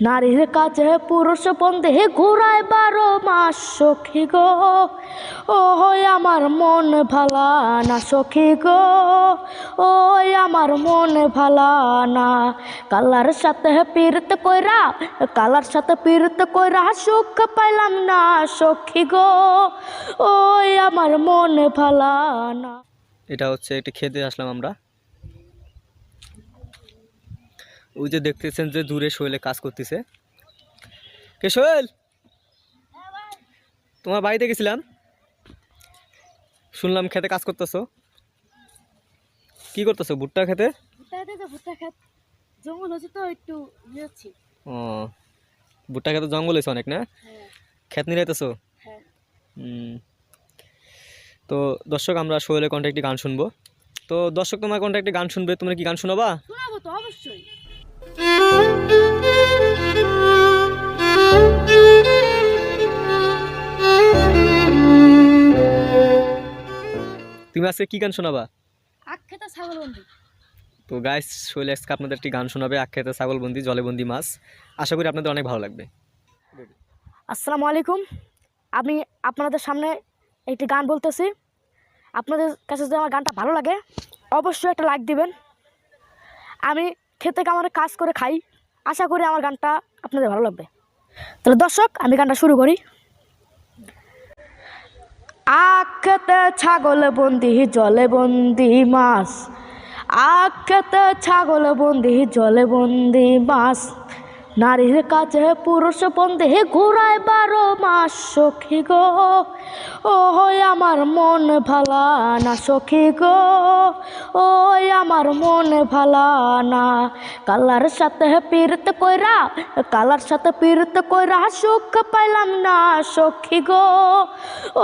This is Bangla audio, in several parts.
নারীর কাছে পুরুষ বন্ধে ঘুরায় বারো মাস সখী গো। ও আমার মন ভালা না সখী গো। ওই আমার মন ভালা না। কালার সাথে পীড়িত কইরা, কালার সাথে পীড়িত কইরা সুখ পাইলাম না সখী গো। ওই আমার মন ভালা না। এটা হচ্ছে একটি খেতে আসলাম আমরা। ওই যে দেখতেছেন যে দূরে শৈলে কাজ করতেছে। কে সোহেল তোমার বাড়িতে গেছিলাম। শুনলাম খেতে কাজ করতেছো। কি করতেছো ভুট্টা খেতে? ভুট্টা জঙ্গল হচ্ছে তো একটু ও ভুট্টা খেতে জঙ্গল হয়েছে অনেক না? হ্যাঁ। খেত নিরাইতেছো? হ্যাঁ। তো দর্শক আমরা সোহেলের কণ্ঠে একটি গান শুনব। তো দর্শক তোমার কণ্ঠে একটি গান শুনবে তোমরা কি গান শোনাবা? শোনাবো তো অবশ্যই। তুমি আজকে কি গান শোনাবা? আখ্যাতা ছাগল বন্ধু তো গাইস শৈল আজকে আপনাদের একটি গান শোনাবে আখ্যাতে ছাগলবন্দি জলেবন্দি মাছ। আশা করি আপনাদের অনেক ভালো লাগবে। আসসালামু আলাইকুম। আমি আপনাদের সামনে একটি গান বলতেছি। আপনাদের কাছে যদি আমার গানটা ভালো লাগে অবশ্যই একটা লাইক দিবেন। আমি খেতে কামারে কাজ করে খাই। আশা করি আমার গানটা আপনাদের ভালো লাগবে। তাহলে দর্শক, আমি গানটা শুরু করি। আখতে ছাগল বন্দি, জলে বন্দি মাছ। আখেতে ছাগল বন্দি, জলে বন্দি মাছ। নারীর কাছে পুরুষ বন্দি ঘুরায় বারো মাস সখী গো। ওই আমার মন ভালা না সখী গো। ওই আমার মন ভালা না। কালার সাথে পীড়িত কইরা, কালার সাথে পীড়িত কইরা সুখ পাইলাম না সখী গো। ওই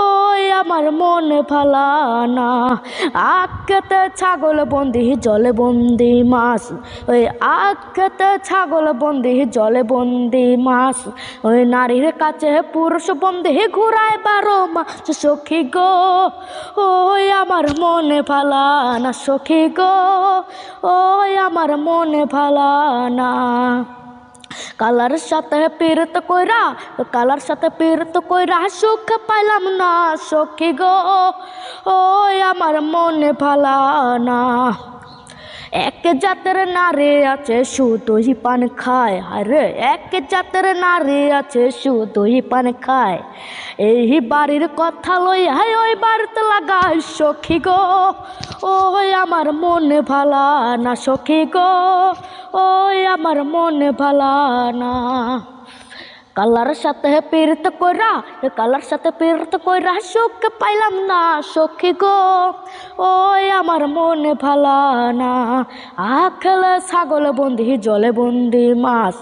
আমার মন ভালা না আখতে ছাগল বন্দি, জলে বন্দি মাছ। ওই আখতে ছাগল বন্দি, জলে বন্দি মাছ। ওই নারীর কাছে পুরুষ বন্দি, ঘুরায় বারো মাস সখী গো, ওই আমার মনে ফালানা, সখী গো, ওই আমার মনে ভালা না কালার সাথে পীড়িত কইরা, কালার সাথে পীড়িত কইরা সুখ পাইলাম না, সখী গো ও আমার মনে ভালা না। এক জাতের নারী আছে, শুধুই পান খায়। আরে, এক জাতের নারী আছে, শুধুই পান খায়। এই বাড়ির কথা লই হাই ওই বাড়িতে লাগাই সখী গো। ওই আমার মনে ভালা না সখী গো। ওই আমার মনে ভালা না। কালার সাথে পীড়িত কইরা কালার সাথে পীড়িত কইরা সুখ পাইলাম না সখী গো। ওই আমার মনে ভালা না। আখলে ছাগল বন্দি, জলে বন্দি মাছ।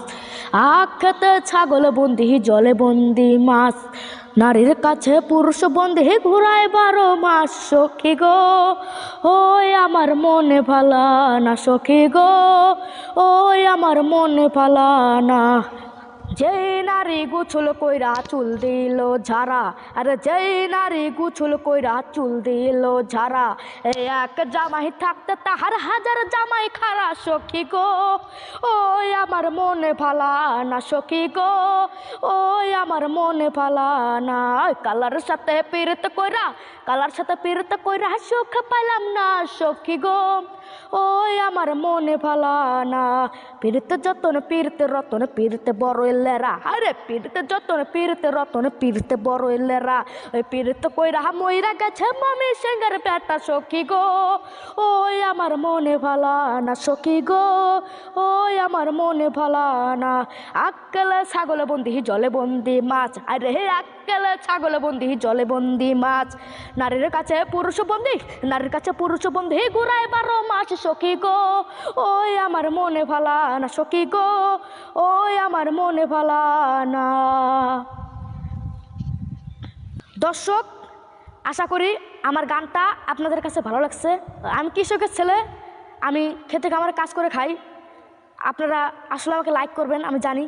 আখতে ছাগল বন্দি, জলে বন্দি মাছ। নারীর কাছে পুরুষ বন্ধে ঘুরায় বারো মাস সখী গো। ওই আমার মনে ফালানা সখী গো। ওই আমার মনে ভালা না যেই নারী গুছল কইরা চুল দিল ঝাড়া, আর যেই নারী গুছল কইরা চুল দিল ঝাড়া এক জামাই থাকতে তাহার হাজার জামাই খারা সখী গো। ওই আমার মনে ভালা না সখী গো, ওই আমার মনে ভালা না। কালার সাথে পীড়িত কইরা, কালার সাথে পীড়িত কইরা সুখ পাইলাম না সখী গো। ওই আমার মনে ভালা না। পীড়িত যতন, পীড়িতে রতন, পীড়িতে বড় এলেরা। আরে, পীড়িতে যতন, পীড়িতে রতন, পীড়িতে বড় এলেরা। ওই পীড়িত কইরা মইরা গেছে মামি সেঙ্গার পেটা সখী গো। ওই আমার মনে ভালা না সখী গো। ওই আমার মনে ভালা না। আক্কেলে ছাগলে বন্দি, জলে বন্দি মাছ। আরে হে আক্কেলে ছাগলে বন্দি, জলে বন্দি মাছ। নারীর কাছে পুরুষ বন্দি, নারীর কাছে পুরুষ বন্দি, ঘুরায় বারো মাস সখী গো। ওই আমার মনে ভালা না সখী গো, ওই আমার মনে ভালা না। দর্শক, আশা করি আমার গানটা আপনাদের কাছে ভালো লাগছে। আমি কৃষকের ছেলে, আমি খেতে আমার কাজ করে খাই। আপনারা আসলে আমাকে লাইক করবেন, আমি জানি।